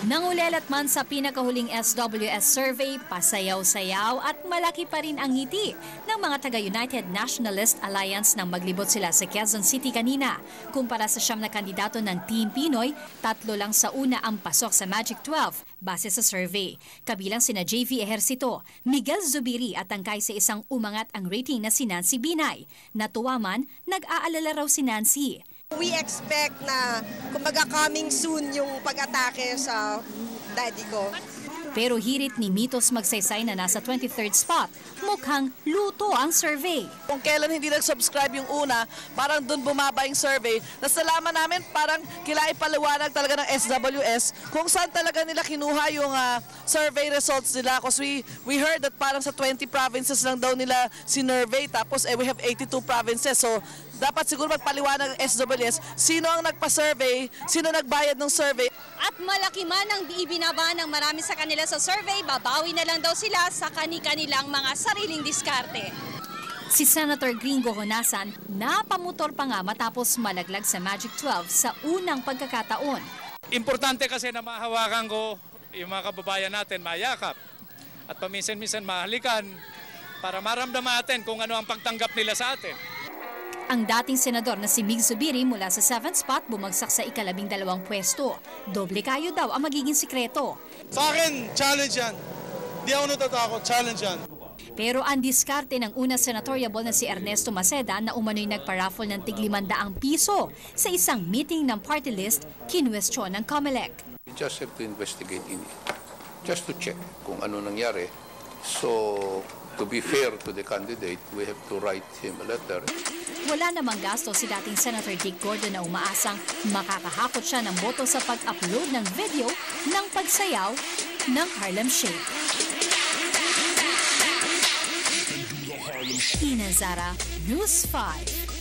Nangulelat man sa pinakahuling SWS survey, pasayaw-sayaw at malaki pa rin ang ngiti ng mga taga-United Nationalist Alliance nang maglibot sila sa Quezon City kanina. Kumpara sa siyam na kandidato ng Team Pinoy, tatlo lang sa una ang pasok sa Magic 12 base sa survey. Kabilang sina JV Ejercito, Miguel Zubiri at tangkay sa isang umangat ang rating na si Nancy Binay. Natuwa man, nag-aalala raw si Nancy. We expect na kumbaga coming soon yung pag-atake sa daddy ko. Pero hirit ni Mitos magsaysay na nasa 23rd spot, mukhang luto ang survey. Kung kailan hindi nag-subscribe yung una, parang doon bumaba yung survey. Nasalaman namin parang kila ipaliwanag talaga ng SWS kung saan talaga nila kinuha yung ah, survey results nila. Because we, we heard that parang sa 20 provinces lang daw nila sinurvey. Tapos eh, we have 82 provinces. So dapat siguro magpaliwanag ng SWS sino ang nagpa-survey, sino nagbayad ng survey. At malaki man ang ibinaba ng marami sa kanila sa survey, babawi na lang daw sila sa kani-kanilang mga sariling diskarte. Si Senator Gringo Honasan napamotor pa nga matapos malaglag sa Magic 12 sa unang pagkakataon. Importante kasi na mahawakan ko yung mga kababayan natin, mayakap. At paminsan-minsan mahalikan para maramdaman natin kung ano ang pagtanggap nila sa atin. Ang dating senador na si Mig Zubiri mula sa 7th spot bumagsak sa ikalabing dalawang pwesto. Doble kayo daw ang magiging sikreto. Sa akin, challenge yan. Di ako natatakot, challenge yan. Pero ang diskarte ng una senatoriable na si Ernesto Maceda na umano'y nagparaffle ng tig-limandaang piso sa isang meeting ng party list, kinwestiyon ng COMELEC. We just have to investigate in it, just to check kung ano nangyari. So, to be fair to the candidate, we have to write him a letter. Wala namang gasto si dating Senator Dick Gordon na umaasang makakahakot siya ng boto sa pag-upload ng video ng pagsayaw ng Harlem Shake. Ina Zara, News 5.